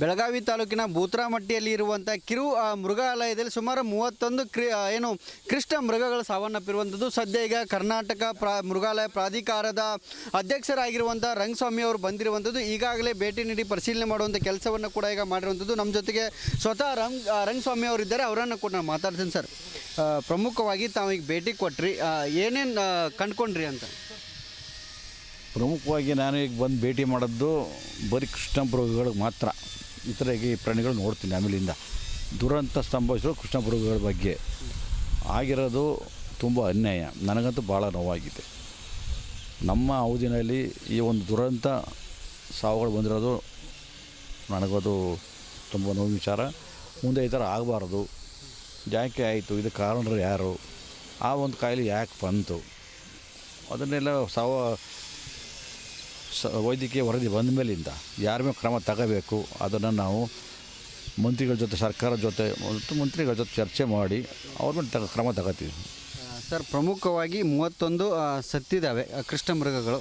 ಬೆಳಗಾವಿ ತಾಲೂಕಿನ ಬೂತ್ರಾಮಟ್ಟಿಯಲ್ಲಿ ಇರುವಂಥ ಕಿರು ಮೃಗಾಲಯದಲ್ಲಿ ಸುಮಾರು ಮೂವತ್ತೊಂದು ಕ್ರಿ ಏನು ಕೃಷ್ಣ ಮೃಗಗಳು ಸಾವನ್ನಪ್ಪಿರುವಂಥದ್ದು. ಸದ್ಯ ಈಗ ಕರ್ನಾಟಕ ಪ್ರಾ, ಮೃಗಾಲಯ ಪ್ರಾಧಿಕಾರದ ಅಧ್ಯಕ್ಷರಾಗಿರುವಂಥ ರಂಗಸ್ವಾಮಿ ಅವರು ಬಂದಿರುವಂಥದ್ದು. ಈಗಾಗಲೇ ಭೇಟಿ ನೀಡಿ ಪರಿಶೀಲನೆ ಮಾಡುವಂಥ ಕೆಲಸವನ್ನು ಕೂಡ ಈಗ ಮಾಡಿರುವಂಥದ್ದು. ನಮ್ಮ ಜೊತೆಗೆ ಸ್ವತಃ ರಂಗ್ ರಂಗಸ್ವಾಮಿ ಅವರು ಇದ್ದಾರೆ. ಅವರನ್ನು ಕೂಡ ನಾನು ಮಾತಾಡ್ತೀನಿ ಸರ್. ಪ್ರಮುಖವಾಗಿ ತಾವು ಭೇಟಿ ಕೊಟ್ರಿ. ಏನೇನು ಕಂಡ್ಕೊಂಡ್ರಿ ಅಂತ? ಪ್ರಮುಖವಾಗಿ ನಾನು ಈಗ ಬಂದು ಭೇಟಿ ಮಾಡೋದು ಬರೀ ಕೃಷ್ಣ ಮೃಗಗಳಿಗೆ ಮಾತ್ರ. ಇತರೆಗೆ ಈ ಪ್ರಾಣಿಗಳು ನೋಡ್ತೀನಿ ಆಮೇಲಿಂದ. ದುರಂತ ಸಂಭವಿಸಿರೋ ಕೃಷ್ಣ ಮೃಗಗಳ ಬಗ್ಗೆ. ಆಗಿರೋದು ತುಂಬ ಅನ್ಯಾಯ. ನನಗಂತೂ ಭಾಳ ನೋವಾಗಿದೆ. ನಮ್ಮ ಅವಧಿನಲ್ಲಿ ಈ ಒಂದು ದುರಂತ ಸಾವುಗಳು ಬಂದಿರೋದು ನನಗದು ತುಂಬ ನೋವು ವಿಚಾರ. ಮುಂದೆ ಈ ಥರ ಆಗಬಾರ್ದು. ಯಾಕೆ ಆಯಿತು. ಇದು ಕಾರಣರು ಯಾರು? ಆ ಒಂದು ಕಾಯಿಲೆ ಯಾಕೆ ಬಂತು? ಅದನ್ನೆಲ್ಲ ಸಾವ ಸ ವೈದ್ಯಕೀಯ ವರದಿ ಬಂದ ಮೇಲಿಂದ ಯಾರ ಮೇಲೆ ಕ್ರಮ ತಗೋಬೇಕು ಅದನ್ನು ನಾವು ಮಂತ್ರಿಗಳ ಜೊತೆ ಸರ್ಕಾರದ ಜೊತೆ ಮತ್ತು ಮಂತ್ರಿಗಳ ಜೊತೆ ಚರ್ಚೆ ಮಾಡಿ ಅವ್ರ ಮೇಲೆ ತಗ ಕ್ರಮ ತಗೋತೀವಿ. ಸರ್ ಪ್ರಮುಖವಾಗಿ ಮೂವತ್ತೊಂದು ಸತ್ತಿದ್ದಾವೆ ಕೃಷ್ಣ ಮೃಗಗಳು.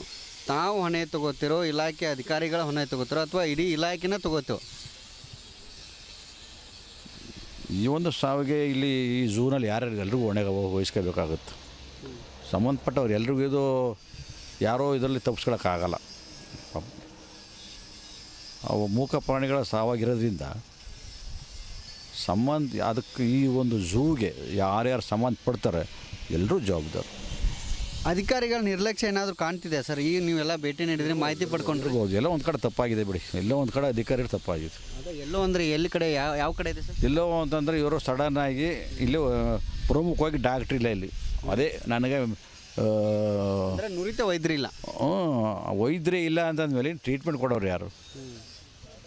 ತಾವು ಹೊಣೆ ತಗೋತಿರೋ ಇಲಾಖೆ ಅಧಿಕಾರಿಗಳ ಹೊಣೆ ತಗೋತಿರೋ ಅಥವಾ ಇಡೀ ಇಲಾಖೆನ ತಗೋತೀವೋ ಈ ಒಂದು ಸಾವಿಗೆ ಇಲ್ಲಿ ಈ ಝೂನಲ್ಲಿ ಯಾರ್ಯಾರು ಎಲ್ರಿಗೂ ಹೊಣೆ ವಹಿಸ್ಕೋಬೇಕಾಗುತ್ತೆ. ಸಂಬಂಧಪಟ್ಟವ್ರು ಎಲ್ರಿಗೂ ಇದು ಯಾರೋ ಇದರಲ್ಲಿ ತಪ್ಪಿಸ್ಕೊಳಕ್ಕಾಗಲ್ಲ ಪಾಪ. ಅವು ಮೂಕ ಪ್ರಾಣಿಗಳ ಸಾವಾಗಿರೋದ್ರಿಂದ ಸಂಬಂಧ ಅದಕ್ಕೆ ಈ ಒಂದು ಝೂಗೆ ಯಾರ್ಯಾರು ಸಂಬಂಧಪಡ್ತಾರೆ ಎಲ್ಲರೂ ಜವಾಬ್ದಾರು. ಅಧಿಕಾರಿಗಳ ನಿರ್ಲಕ್ಷ್ಯ ಏನಾದರೂ ಕಾಣ್ತಿದೆ ಸರ್? ಈಗ ನೀವೆಲ್ಲ ಭೇಟಿ ನೀಡಿದರೆ ಮಾಹಿತಿ ಪಡ್ಕೊಂಡ್ರಿ. ಇರ್ಬೋದು ಎಲ್ಲೋ ಒಂದು ಕಡೆ ತಪ್ಪಾಗಿದೆ ಬಿಡಿ. ಎಲ್ಲೋ ಒಂದು ಕಡೆ ಅಧಿಕಾರಿಗಳು ತಪ್ಪಾಗಿದೆ. ಅದೇ ಎಲ್ಲೋ ಅಂದರೆ ಎಲ್ಲಿ ಕಡೆ ಯಾವ ಯಾವ ಕಡೆ ಇದೆ ಸರ್? ಎಲ್ಲೋ ಅಂತಂದರೆ ಇವರು ಸಡನ್ನಾಗಿ ಇಲ್ಲಿ ಆ, ಪ್ರಮುಖವಾಗಿ ಡಾಕ್ಟ್ರ್ ಇಲ್ಲ ಇಲ್ಲಿ. ಅದೇ ನನಗೆ ನುರಿತ ವೈದ್ಯರಿಲ್ಲ. ಹ್ಞೂ ವೈದ್ಯರೇ ಇಲ್ಲ ಅಂತಂದಮೇಲೆ ಟ್ರೀಟ್ಮೆಂಟ್ ಕೊಡೋರು ಯಾರು?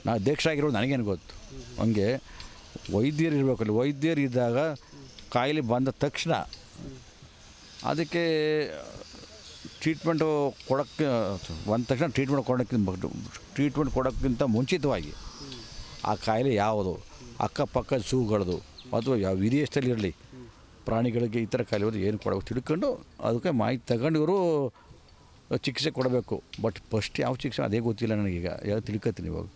ನಾ ಅಧ್ಯಕ್ಷ ಆಗಿರೋದು ನನಗೇನು ಗೊತ್ತು? ಹಂಗೆ ವೈದ್ಯರು ಇರಬೇಕಲ್ಲ, ವೈದ್ಯರು ಇದ್ದಾಗ ಕಾಯಿಲೆ ಬಂದ ತಕ್ಷಣ ಅದಕ್ಕೆ ಟ್ರೀಟ್ಮೆಂಟು ಕೊಡೋಕ್ಕೆ, ಬಂದ ತಕ್ಷಣ ಟ್ರೀಟ್ಮೆಂಟ್ ಕೊಡೋಕ್ಕಿಂತ ಟ್ರೀಟ್ಮೆಂಟ್ ಕೊಡೋಕ್ಕಿಂತ ಮುಂಚಿತವಾಗಿ ಆ ಕಾಯಿಲೆ ಯಾವುದು, ಅಕ್ಕಪಕ್ಕ ಸೂಗಳದು ಅಥವಾ ಯಾವ ಇರಲಿ, ಪ್ರಾಣಿಗಳಿಗೆ ಈ ಥರ ಕಾಯಿಲೆ ಹೋದ್ರೆ ಏನು ಕೊಡಬೇಕು ತಿಳ್ಕೊಂಡು ಅದಕ್ಕೆ ಮಾಹಿತಿ ತಗೊಂಡು ಇವರು ಚಿಕಿತ್ಸೆ ಕೊಡಬೇಕು. ಬಟ್ ಫಸ್ಟ್ ಯಾವ ಚಿಕಿತ್ಸೆ, ಅದೇ ಗೊತ್ತಿಲ್ಲ ನನಗೀಗ ಯಾವ ತಿಳ್ಕೊತೀನಿ ಇವಾಗ.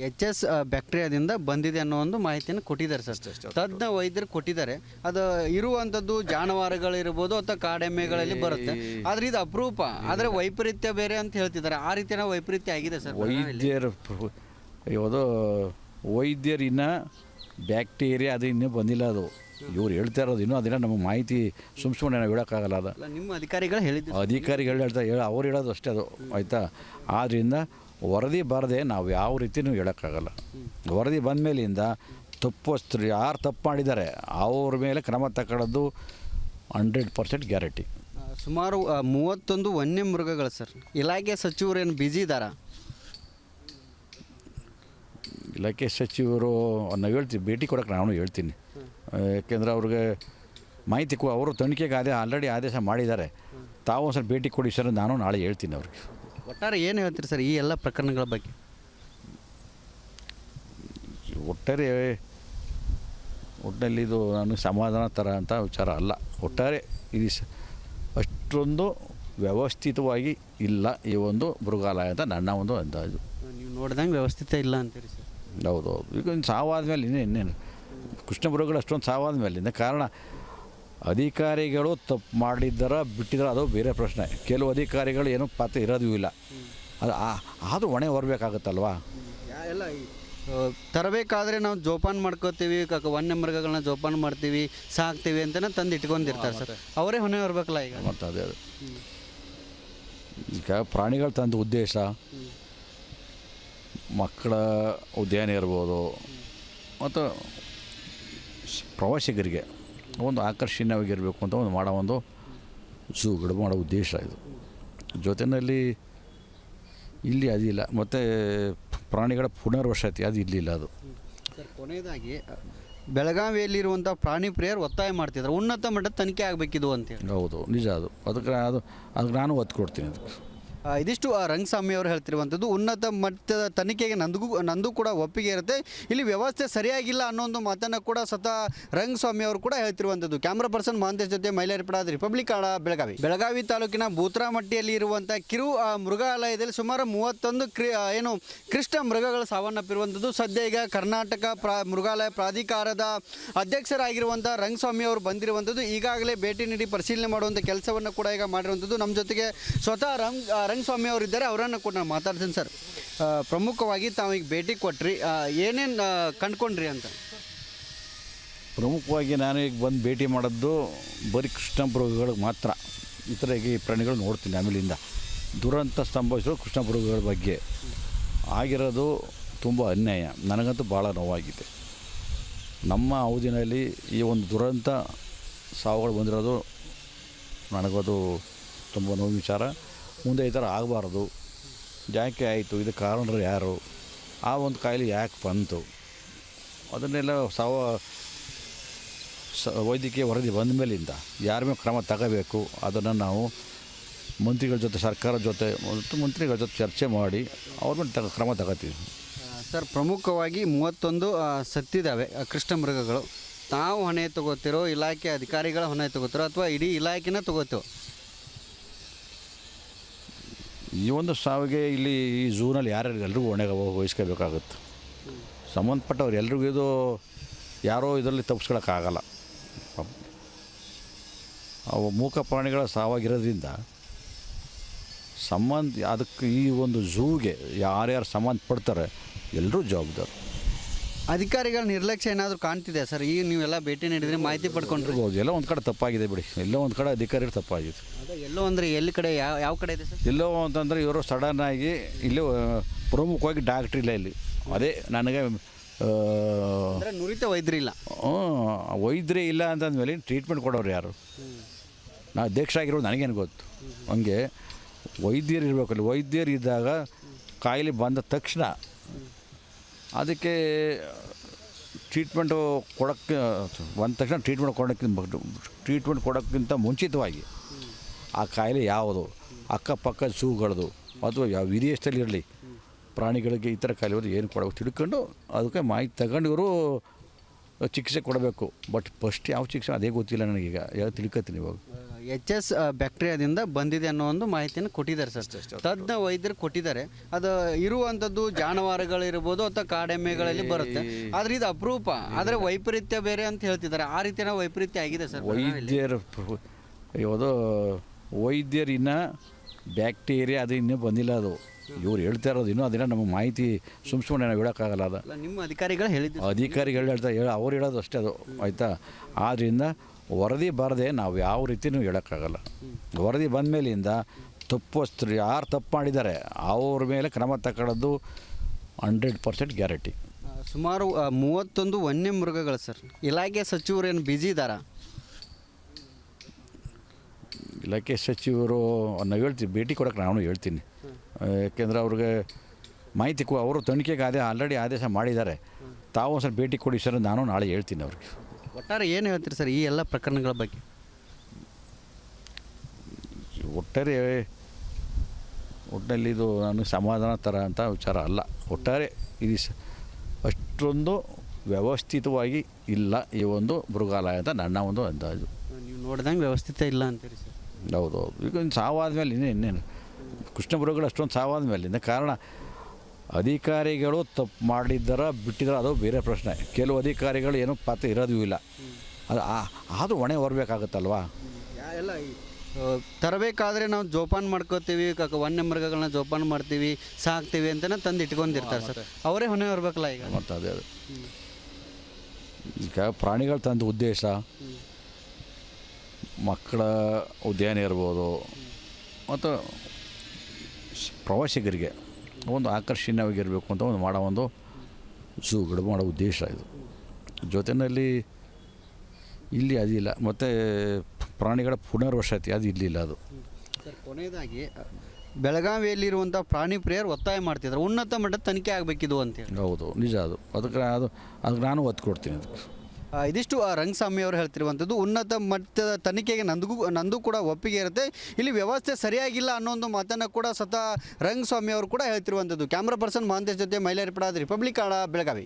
ಎಚ್ ಎಸ್ ಬ್ಯಾಕ್ಟೀರಿಯಾದಿಂದ ಬಂದಿದೆ ಅನ್ನೋ ಒಂದು ಮಾಹಿತಿಯನ್ನು ಕೊಟ್ಟಿದ್ದಾರೆ ಸರ್. ತಜ್ಞ ವೈದ್ಯರು ಕೊಟ್ಟಿದ್ದಾರೆ. ಅದು ಇರುವಂಥದ್ದು ಜಾನುವಾರುಗಳಿರ್ಬೋದು ಅಥವಾ ಕಾಡೆಮ್ಮೆಗಳಲ್ಲಿ ಬರುತ್ತೆ. ಆದ್ರೆ ಇದು ಅಪರೂಪ. ಆದರೆ ವೈಪರೀತ್ಯ ಬೇರೆ ಅಂತ ಹೇಳ್ತಿದ್ದಾರೆ. ಆ ರೀತಿಯ ವೈಪರೀತ್ಯ ಆಗಿದೆ ಸರ್. ವೈದ್ಯರು. ಇವತ್ತು ಯಾವುದು ವೈದ್ಯರಿನ್ನ ಬ್ಯಾಕ್ಟೀರಿಯಾ ಅದು ಇನ್ನೂ ಬಂದಿಲ್ಲ ಅದು. ಇವ್ರು ಹೇಳ್ತಾ ಇರೋದು ಇನ್ನೂ ಅದನ್ನ ನಮಗೆ ಮಾಹಿತಿ ಸುಮ್ ಸುಮ್ಮನೆ ನಾವು ಹೇಳೋಕ್ಕಾಗಲ್ಲ ಅದು. ನಿಮ್ಮ ಅಧಿಕಾರಿಗಳು ಹೇಳಿದ್ದು ಅಧಿಕಾರಿಗಳು ಹೇಳ್ತಾ ಹೇಳ ಅವ್ರು ಹೇಳೋದು ಅಷ್ಟೇ ಅದು. ಆಯಿತಾ? ಆದ್ದರಿಂದ ವರದಿ ಬರದೆ ನಾವು ಯಾವ ರೀತಿಯೂ ಹೇಳೋಕ್ಕಾಗಲ್ಲ. ವರದಿ ಬಂದ ಮೇಲಿಂದ ತಪ್ಪು ಯಾರು ತಪ್ಪು ಮಾಡಿದ್ದಾರೆ ಅವ್ರ ಮೇಲೆ ಕ್ರಮ ತಗೊಳ್ಳೋದು ಹಂಡ್ರೆಡ್ ಪರ್ಸೆಂಟ್ ಗ್ಯಾರಂಟಿ. ಸುಮಾರು ಮೂವತ್ತೊಂದು ವನ್ಯ ಮೃಗಗಳು ಸರ್. ಇಲಾಖೆ ಸಚಿವರೇನು ಏನು ಬ್ಯುಸಿ ಇದ್ದಾರಾ? ಇಲಾಖೆ ಸಚಿವರು ನಾವು ಹೇಳ್ತೀವಿ ಭೇಟಿ ಕೊಡೋಕೆ ನಾನು ಹೇಳ್ತೀನಿ. ಯಾಕೆಂದರೆ ಅವ್ರಿಗೆ ಮಾಹಿತಿ ಕೊ ಅವರು ತನಿಖೆಗೆ ಆದೇ ಆಲ್ರೆಡಿ ಆದೇಶ ಮಾಡಿದ್ದಾರೆ. ತಾವು ಒಂದು ಭೇಟಿ ಕೊಡಿ ಸರ್ ನಾನು ನಾಳೆ ಹೇಳ್ತೀನಿ ಅವ್ರಿಗೆ. ಒಟ್ಟಾರೆ ಏನು ಹೇಳ್ತೀರಿ ಸರ್ ಈ ಎಲ್ಲ ಪ್ರಕರಣಗಳ ಬಗ್ಗೆ? ಒಟ್ಟಾರೆ ಒಟ್ಟಿನಲ್ಲಿ ಇದು ನಾನು ಸಮಾಧಾನ ಥರ ಅಂತ ವಿಚಾರ ಅಲ್ಲ. ಒಟ್ಟಾರೆ ಇದು ಅಷ್ಟೊಂದು ವ್ಯವಸ್ಥಿತವಾಗಿ ಇಲ್ಲ ಈ ಒಂದು ಮೃಗಾಲಯ ಅಂತ ನನ್ನ ಒಂದು ಅಂದಾಜು. ನೀವು ನೋಡ್ದಂಗೆ ವ್ಯವಸ್ಥಿತ ಇಲ್ಲ ಅಂತೀರಿ ಸರ್. ಹೌದು ಹೌದು ಈಗ ಇನ್ನು ಸಾವಾದ ಮೇಲೆ ಇನ್ನೇನು ಇನ್ನೇನು? ಕೃಷ್ಣ ಮೃಗಗಳು ಅಷ್ಟೊಂದು ಸಾವಾದ ಮೇಲೆ ಮೇಲಿಂದ ಕಾರಣ ಅಧಿಕಾರಿಗಳು ತಪ್ಪು ಮಾಡಿದ್ದರ ಬಿಟ್ಟಿದ್ರೆ ಅದು ಬೇರೆ ಪ್ರಶ್ನೆ. ಕೆಲವು ಅಧಿಕಾರಿಗಳು ಏನೂ ಪಾತ್ರ ಇರೋದೂ ಇಲ್ಲ. ಅದು ಆ- ಆದರೂ ಹೊಣೆ ಹೊರಬೇಕಾಗತ್ತಲ್ವಾ? ಎಲ್ಲ ತರಬೇಕಾದ್ರೆ ನಾವು ಜೋಪಾನ ಮಾಡ್ಕೋತೀವಿ ಕಾಕ ವನ್ಯ ಮೃಗಗಳನ್ನ ಜೋಪಾನ ಮಾಡ್ತೀವಿ ಸಾಕ್ತೀವಿ ಅಂತಲೇ ತಂದು ಇಟ್ಕೊಂಡಿರ್ತಾರೆ ಸರ್ ಅವರೇ ಹೊಣೆ ಹೊರಬೇಕಲ್ಲ ಈಗ? ಮತ್ತು ಅದೇ ಅದು. ಈಗ ಪ್ರಾಣಿಗಳು ತಂದ ಉದ್ದೇಶ ಮಕ್ಕಳ ಉದ್ಯಾನ ಇರ್ಬೋದು ಮತ್ತು ಪ್ರವಾಸಿಗರಿಗೆ. ಒಂದು ಆಕರ್ಷಣೀಯವಾಗಿರಬೇಕು ಅಂತ ಒಂದು ಮಾಡೋ ಒಂದು ಝೂಗಳು ಮಾಡೋ ಉದ್ದೇಶ ಇದು. ಜೊತೆಯಲ್ಲಿ ಇಲ್ಲಿ ಅದಿಲ್ಲ ಮತ್ತು ಪ್ರಾಣಿಗಳ ಪುನರ್ವಸತಿ ಅದು ಇಲ್ಲಿಲ್ಲ ಅದು. ಕೊನೆಯದಾಗಿ ಬೆಳಗಾವಿಯಲ್ಲಿರುವಂಥ ಪ್ರಾಣಿ ಪ್ರಿಯರು ಒತ್ತಾಯ ಮಾಡ್ತಿದ್ದಾರೆ. ಉನ್ನತ ಮಟ್ಟದ ತನಿಖೆ ಆಗಬೇಕಿದು ಅಂತೇಳಿ ಹೌದು ನಿಜ ಅದು. ಅದಕ್ಕೆ ಅದು ಅದಕ್ಕೆ ನಾನು ಒತ್ತು ಕೊಡ್ತೀನಿ ಅದಕ್ಕೆ. ಇದಿಷ್ಟು ರಂಗಸ್ವಾಮಿ ಅವರು ಹೇಳ್ತಿರುವಂಥದ್ದು. ಉನ್ನತ ಮಟ್ಟದ ತನಿಖೆಗೆ ನಂದಿಗೂ, ನಂದು ಕೂಡ ಒಪ್ಪಿಗೆ ಇರುತ್ತೆ. ಇಲ್ಲಿ ವ್ಯವಸ್ಥೆ ಸರಿಯಾಗಿಲ್ಲ ಅನ್ನೋ ಒಂದು ಮಾತನ್ನು ಕೂಡ ಸತ ರಂಗಸ್ವಾಮಿ ಅವರು ಕೂಡ ಹೇಳ್ತಿರುವಂಥದ್ದು. ಕ್ಯಾಮ್ರಾ ಪರ್ಸನ್ ಮಹಾಂತೇಶ್ ಜೊತೆ ಮೈಲಾರಿಪಡಾದ ರಿಪಬ್ಲಿಕ್ ಆಡ ಬೆಳಗಾವಿ. ಬೆಳಗಾವಿ ತಾಲೂಕಿನ ಬೂತ್ರಾಮಟ್ಟಿಯಲ್ಲಿ ಇರುವಂಥ ಕಿರು ಮೃಗಾಲಯದಲ್ಲಿ ಸುಮಾರು ಮೂವತ್ತೊಂದು ಕ್ರಿ ಏನು ಕೃಷ್ಣ ಮೃಗಗಳು ಸಾವನ್ನಪ್ಪಿರುವಂಥದ್ದು. ಸದ್ಯ ಈಗ ಕರ್ನಾಟಕ ಪ್ರಾ, ಮೃಗಾಲಯ ಪ್ರಾಧಿಕಾರದ ಅಧ್ಯಕ್ಷರಾಗಿರುವಂಥ ರಂಗಸ್ವಾಮಿ ಅವರು ಬಂದಿರುವಂಥದ್ದು. ಈಗಾಗಲೇ ಭೇಟಿ ನೀಡಿ ಪರಿಶೀಲನೆ ಮಾಡುವಂಥ ಕೆಲಸವನ್ನು ಕೂಡ ಈಗ ಮಾಡಿರುವಂಥದ್ದು. ನಮ್ಮ ಜೊತೆಗೆ ಸ್ವತಃ ರಂಗ್ ರಂಗಸ್ವಾಮಿ ಅವರು ಇದ್ದಾರೆ ಅವರನ್ನು ಕೂಡ ನಾನು ಮಾತಾಡ್ತೀನಿ ಸರ್. ಪ್ರಮುಖವಾಗಿ ತಾವೀಗ ಭೇಟಿ ಕೊಟ್ರಿ. ಏನೇನು ಕಂಡ್ಕೊಂಡ್ರಿ ಅಂತ? ಪ್ರಮುಖವಾಗಿ ನಾನು ಈಗ ಬಂದು ಭೇಟಿ ಮಾಡೋದು ಬರೀ ಕೃಷ್ಣ ಮಾತ್ರ. ಇತರೆಗೆ ಈ ಪ್ರಾಣಿಗಳು ನೋಡ್ತೀನಿ ಆಮೇಲಿಂದ ದುರಂತ ಸಂಭವಿಸಿರೋ ಕೃಷ್ಣ ಮೃಗಗಳ ಬಗ್ಗೆ. ಆಗಿರೋದು ತುಂಬ ಅನ್ಯಾಯ. ನನಗಂತೂ ಭಾಳ ನೋವಾಗಿದೆ. ನಮ್ಮ ಅವಧಿನಲ್ಲಿ ಈ ಒಂದು ದುರಂತ ಸಾವುಗಳು ಬಂದಿರೋದು ನನಗದು ತುಂಬ ನೋವು ವಿಚಾರ. ಮುಂದೆ ಈ ಥರ ಆಗಬಾರ್ದು. ಯಾಕೆ ಆಯಿತು. ಇದು ಕಾರಣರು ಯಾರು? ಆ ಒಂದು ಕಾಯಿಲೆ ಯಾಕೆ ಬಂತು? ಅದನ್ನೆಲ್ಲ ಸಾವ ಸ ವೈದ್ಯಕೀಯ ವರದಿ ಬಂದ ಮೇಲಿಂದ ಯಾರ ಮೇಲೆ ಕ್ರಮ ತಗೋಬೇಕು? ಅದನ್ನು ನಾವು ಮಂತ್ರಿಗಳ ಜೊತೆ ಸರ್ಕಾರದ ಜೊತೆ, ಮತ್ತು ಮಂತ್ರಿಗಳ ಜೊತೆ ಚರ್ಚೆ ಮಾಡಿ ಅವ್ರ ಮೇಲೆ ತಗ ಕ್ರಮ ತಗೋತೀವಿ. ಸರ್, ಪ್ರಮುಖವಾಗಿ ಮೂವತ್ತೊಂದು ಸತ್ತಿದ್ದಾವೆ ಕೃಷ್ಣ ಮೃಗಗಳು. ತಾವು ಹೊಣೆ ತಗೋತಿರೋ, ಇಲಾಖೆ ಅಧಿಕಾರಿಗಳ ಹೊಣೆ ತಗೋತಿರೋ, ಅಥವಾ ಇಡೀ ಇಲಾಖೆನ ತಗೋತೀವೋ ಈ ಒಂದು ಸಾವಿಗೆ ಇಲ್ಲಿ ಈ ಝೂನಲ್ಲಿ ಯಾರ್ಯಾರು ಎಲ್ರಿಗೂ ಹೊಣೆ ವಹಿಸ್ಕೋಬೇಕಾಗುತ್ತೆ ಸಂಬಂಧಪಟ್ಟವ್ರು ಎಲ್ರಿಗೂ ಇದು ಯಾರೋ ಇದರಲ್ಲಿ ತಪ್ಪಿಸ್ಕೊಳಕ್ಕಾಗಲ್ಲ ಪಾಪ. ಅವು ಮೂಕ ಪ್ರಾಣಿಗಳ ಸಾವಾಗಿರೋದ್ರಿಂದ ಸಂಬಂಧ, ಅದಕ್ಕೆ ಈ ಒಂದು ಝೂಗೆ ಯಾರ್ಯಾರು ಸಂಬಂಧಪಡ್ತಾರೆ ಎಲ್ಲರೂ ಜವಾಬ್ದಾರು ಅಧಿಕಾರಿಗಳ ನಿರ್ಲಕ್ಷ್ಯ ಏನಾದರೂ ಕಾಣ್ತಿದೆ ಸರ್? ಈಗ ನೀವೆಲ್ಲ ಭೇಟಿ ನೀಡಿದ್ರೆ ಮಾಹಿತಿ ಪಡ್ಕೊಂಡ್ರಿ. ಎಲ್ಲ ಎಲ್ಲೋ ಒಂದು ಕಡೆ ತಪ್ಪಾಗಿದೆ ಬಿಡಿ. ಎಲ್ಲೋ ಒಂದು ಕಡೆ ಅಧಿಕಾರಿಗಳು ತಪ್ಪಾಗಿದೆ. ಎಲ್ಲೋ ಅಂದರೆ ಎಲ್ಲಿ ಕಡೆ ಯಾವ ಯಾವ ಕಡೆ ಇದೆ ಸರ್? ಎಲ್ಲೋ ಅಂತಂದರೆ ಇವರು ಸಡನ್ ಆಗಿ ಇಲ್ಲಿ ಪ್ರಮುಖವಾಗಿ ಡಾಕ್ಟ್ರ್ ಇಲ್ಲ ಇಲ್ಲಿ. ಅದೇ ನನಗೆ ನುರಿತ ಅಂದರೆ ಇಲ್ಲ. ಹ್ಞೂ ವೈದ್ಯರೇ ಇಲ್ಲ ಅಂತಂದಮೇಲೆ ಟ್ರೀಟ್ಮೆಂಟ್ ಕೊಡೋರು ಯಾರು? ನಾ ಅಧ್ಯಕ್ಷ ಆಗಿರೋದು ನನಗೇನು ಗೊತ್ತು? ಹಂಗೆ ವೈದ್ಯರು ಇರಬೇಕಲ್ಲಿ ವೈದ್ಯರು ಇದ್ದಾಗ ಕಾಯಿಲೆ ಬಂದ ತಕ್ಷಣ ಅದಕ್ಕೆ ಟ್ರೀಟ್ಮೆಂಟು ಕೊಡೋಕ್ಕೆ ಬಂದ ತಕ್ಷಣ ಟ್ರೀಟ್ಮೆಂಟ್ ಕೊಡೋಕ್ಕಿಂತ ಟ್ರೀಟ್ಮೆಂಟ್ ಕೊಡೋಕ್ಕಿಂತ ಮುಂಚಿತವಾಗಿ ಆ ಕಾಯಿಲೆ ಯಾವುದು, ಅಕ್ಕಪಕ್ಕ ಸೂಗಳದು ಅಥವಾ ಯಾವ ವಿದೇಶದಲ್ಲಿ ಇರಲಿ, ಪ್ರಾಣಿಗಳಿಗೆ ಈ ಥರ ಕಾಯಿಲೆ ಹೋದ್ರೆ ಏನು ಕೊಡಬೇಕು ತಿಳ್ಕೊಂಡು ಅದಕ್ಕೆ ಮಾಹಿತಿ ತಗೊಂಡು ಇವರು ಚಿಕಿತ್ಸೆ ಕೊಡಬೇಕು. ಬಟ್ ಫಸ್ಟ್ ಯಾವ ಚಿಕಿತ್ಸೆ, ಅದೇ ಗೊತ್ತಿಲ್ಲ ನನಗೀಗ. ಯಾವ ತಿಳ್ಕೊತೀನಿ ಇವಾಗ. ಎಚ್ ಎಸ್ ಬ್ಯಾಕ್ಟೀರಿಯಾದಿಂದ ಬಂದಿದೆ ಅನ್ನೋ ಒಂದು ಮಾಹಿತಿಯನ್ನು ಕೊಟ್ಟಿದ್ದಾರೆ ಸರ್. ತಜ್ಞ ವೈದ್ಯರು ಕೊಟ್ಟಿದ್ದಾರೆ. ಅದು ಇರುವಂಥದ್ದು ಜಾನುವಾರುಗಳಿರ್ಬೋದು ಅಥವಾ ಕಾಡೆಮ್ಮೆಗಳಲ್ಲಿ ಬರುತ್ತೆ. ಆದರೆ ಇದು ಅಪರೂಪ. ಆದರೆ ವೈಪರೀತ್ಯ ಬೇರೆ ಅಂತ ಹೇಳ್ತಿದ್ದಾರೆ. ಆ ರೀತಿಯ ವೈಪರೀತ್ಯ ಆಗಿದೆ ಸರ್ ವೈದ್ಯರು ಯಾವುದು ವೈದ್ಯರಿನ ಬ್ಯಾಕ್ಟೀರಿಯಾ ಅದು ಇನ್ನೂ ಬಂದಿಲ್ಲ ಅದು. ಇವ್ರು ಹೇಳ್ತಾ ಇರೋದು ಇನ್ನೂ ಅದನ್ನ ನಮಗೆ ಮಾಹಿತಿ ಸುಮ್ ಸುಮ್ಮನೆ ನಾವು ಹೇಳೋಕ್ಕಾಗಲ್ಲ ಅದು. ನಿಮ್ಮ ಅಧಿಕಾರಿಗಳು ಹೇಳಿದ್ದು ಅಧಿಕಾರಿಗಳು ಹೇಳ್ತಾ ಹೇಳ ಅವ್ರು ಹೇಳೋದು ಅಷ್ಟೇ ಅದು ಆಯಿತಾ? ಆದ್ದರಿಂದ ವರದಿ ಬರದೆ ನಾವು ಯಾವ ರೀತಿನೂ ಹೇಳೋಕ್ಕಾಗಲ್ಲ. ವರದಿ ಬಂದ ಮೇಲಿಂದ ತಪ್ಪು ಯಾರು ತಪ್ಪು ಮಾಡಿದ್ದಾರೆ ಅವ್ರ ಮೇಲೆ ಕ್ರಮ ತಗೊಳ್ಳೋದು ಹಂಡ್ರೆಡ್ ಪರ್ಸೆಂಟ್ ಗ್ಯಾರಂಟಿ. ಸುಮಾರು ಮೂವತ್ತೊಂದು ವನ್ಯ ಮೃಗಗಳು ಸರ್. ಇಲಾಖೆ ಸಚಿವರೇನು ಏನು ಬ್ಯುಸಿ ಇದ್ದಾರಾ? ಇಲಾಖೆ ಸಚಿವರು ನಾವು ಹೇಳ್ತೀವಿ ಭೇಟಿ ಕೊಡೋಕೆ ನಾನು ಹೇಳ್ತೀನಿ. ಯಾಕೆಂದರೆ ಅವ್ರಿಗೆ ಮಾಹಿತಿ ಕೊ ಅವರು ತನಿಖೆಗೆ ಆದೇ ಆಲ್ರೆಡಿ ಆದೇಶ ಮಾಡಿದ್ದಾರೆ. ತಾವು ಒಂದು ಸ್ವಲ್ಪ ಭೇಟಿ ಕೊಡಿ ಸರ್ ನಾನು ನಾಳೆ ಹೇಳ್ತೀನಿ ಅವ್ರಿಗೆ. ಒಟ್ಟಾರೆ ಏನು ಹೇಳ್ತೀರಿ ಸರ್ ಈ ಎಲ್ಲ ಪ್ರಕರಣಗಳ ಬಗ್ಗೆ? ಒಟ್ಟಾರೆ ಒಟ್ಟಿನಲ್ಲಿ ಇದು ನಾನು ಸಮಾಧಾನ ಥರ ಅಂತ ವಿಚಾರ ಅಲ್ಲ. ಒಟ್ಟಾರೆ ಇದು ಅಷ್ಟೊಂದು ವ್ಯವಸ್ಥಿತವಾಗಿ ಇಲ್ಲ ಈ ಒಂದು ಮೃಗಾಲಯ ಅಂತ ನನ್ನ ಒಂದು ಅಂದಾಜು. ನೀವು ನೋಡ್ದಂಗೆ ವ್ಯವಸ್ಥಿತ ಇಲ್ಲ ಅಂತೀರಿ ಸರ್. ಹೌದು ಹೌದು ಈಗ ಸಾವಾದ ಮೇಲೆ ಇನ್ನೇನು? ಇನ್ನೇನು ಕೃಷ್ಣ ಮೃಗಗಳು ಅಷ್ಟೊಂದು ಸಾವಾದ ಮೇಲೆ ಕಾರಣ ಅಧಿಕಾರಿಗಳು ತಪ್ಪು ಮಾಡಿದ್ದರ ಬಿಟ್ಟಿದ್ರೆ ಅದು ಬೇರೆ ಪ್ರಶ್ನೆ. ಕೆಲವು ಅಧಿಕಾರಿಗಳು ಏನೂ ಪಾತ್ರ ಇರೋದೂ ಇಲ್ಲ. ಅದು ಅದು ಆದರೂ ಹೊಣೆ ಹೊರಬೇಕಾಗತ್ತಲ್ವಾ? ಎಲ್ಲ ತರಬೇಕಾದ್ರೆ ನಾವು ಜೋಪಾನ ಮಾಡ್ಕೋತೀವಿ ವನ್ಯ ಮೃಗಗಳನ್ನ ಜೋಪಾನ ಮಾಡ್ತೀವಿ ಸಾಕ್ತೀವಿ ಅಂತಲೇ ತಂದು ಇಟ್ಕೊಂಡಿರ್ತಾರೆ ಸರ್. ಅವರೇ ಹೊಣೆ ಹೊರಬೇಕಲ್ಲ ಈಗ? ಮತ್ತು ಅದೇ ಅದು. ಈಗ ಪ್ರಾಣಿಗಳು ತಂದ ಉದ್ದೇಶ ಮಕ್ಕಳ ಉದ್ಯಾನ ಇರ್ಬೋದು ಮತ್ತು ಪ್ರವಾಸಿಗರಿಗೆ. ಒಂದು ಆಕರ್ಷಣೀಯವಾಗಿರಬೇಕು ಅಂತ ಒಂದು ಮಾಡೋ ಒಂದು ಝೂಗಳು ಮಾಡೋ ಉದ್ದೇಶ ಇದು. ಜೊತೆಯಲ್ಲಿ ಇಲ್ಲಿ ಅದಿಲ್ಲ ಮತ್ತು ಪ್ರಾಣಿಗಳ ಪುನರ್ವಸತಿ ಅದು ಇಲ್ಲಿಲ್ಲ ಅದು. ಸರ್ ಕೊನೆಯದಾಗಿ ಬೆಳಗಾವಿಯಲ್ಲಿರುವಂಥ ಪ್ರಾಣಿ ಪ್ರಿಯರು ಒತ್ತಾಯ ಮಾಡ್ತಿದ್ದಾರೆ. ಉನ್ನತ ಮಟ್ಟದ ತನಿಖೆ ಆಗಬೇಕಿದು ಅಂತ ಹೌದು ನಿಜ ಅದು. ಅದಕ್ಕೆ ಅದು ಅದಕ್ಕೆ ನಾನು ಒತ್ತು ಕೊಡ್ತೀನಿ ಅದಕ್ಕೆ. ಇದಿಷ್ಟು ರಂಗಸ್ವಾಮಿ ಅವರು ಹೇಳ್ತಿರುವಂಥದ್ದು. ಉನ್ನತ ಮಟ್ಟದ ತನಿಖೆಗೆ ನಂದಿಗೂ, ನಂದು ಕೂಡ ಒಪ್ಪಿಗೆ ಇರುತ್ತೆ. ಇಲ್ಲಿ ವ್ಯವಸ್ಥೆ ಸರಿಯಾಗಿಲ್ಲ ಅನ್ನೋ ಒಂದು ಮಾತನ್ನು ಕೂಡ ಸತ ರಂಗಸ್ವಾಮಿ ಅವರು ಕೂಡ ಹೇಳ್ತಿರುವಂಥದ್ದು. ಕ್ಯಾಮ್ರಾ ಪರ್ಸನ್ ಮಹಾಂತೇಶ್ ಜೊತೆ ಮಹಿಳೆಯರ ಪಡ ರಿಪಬ್ಲಿಕ್ ಆಡ ಬೆಳಗಾವಿ.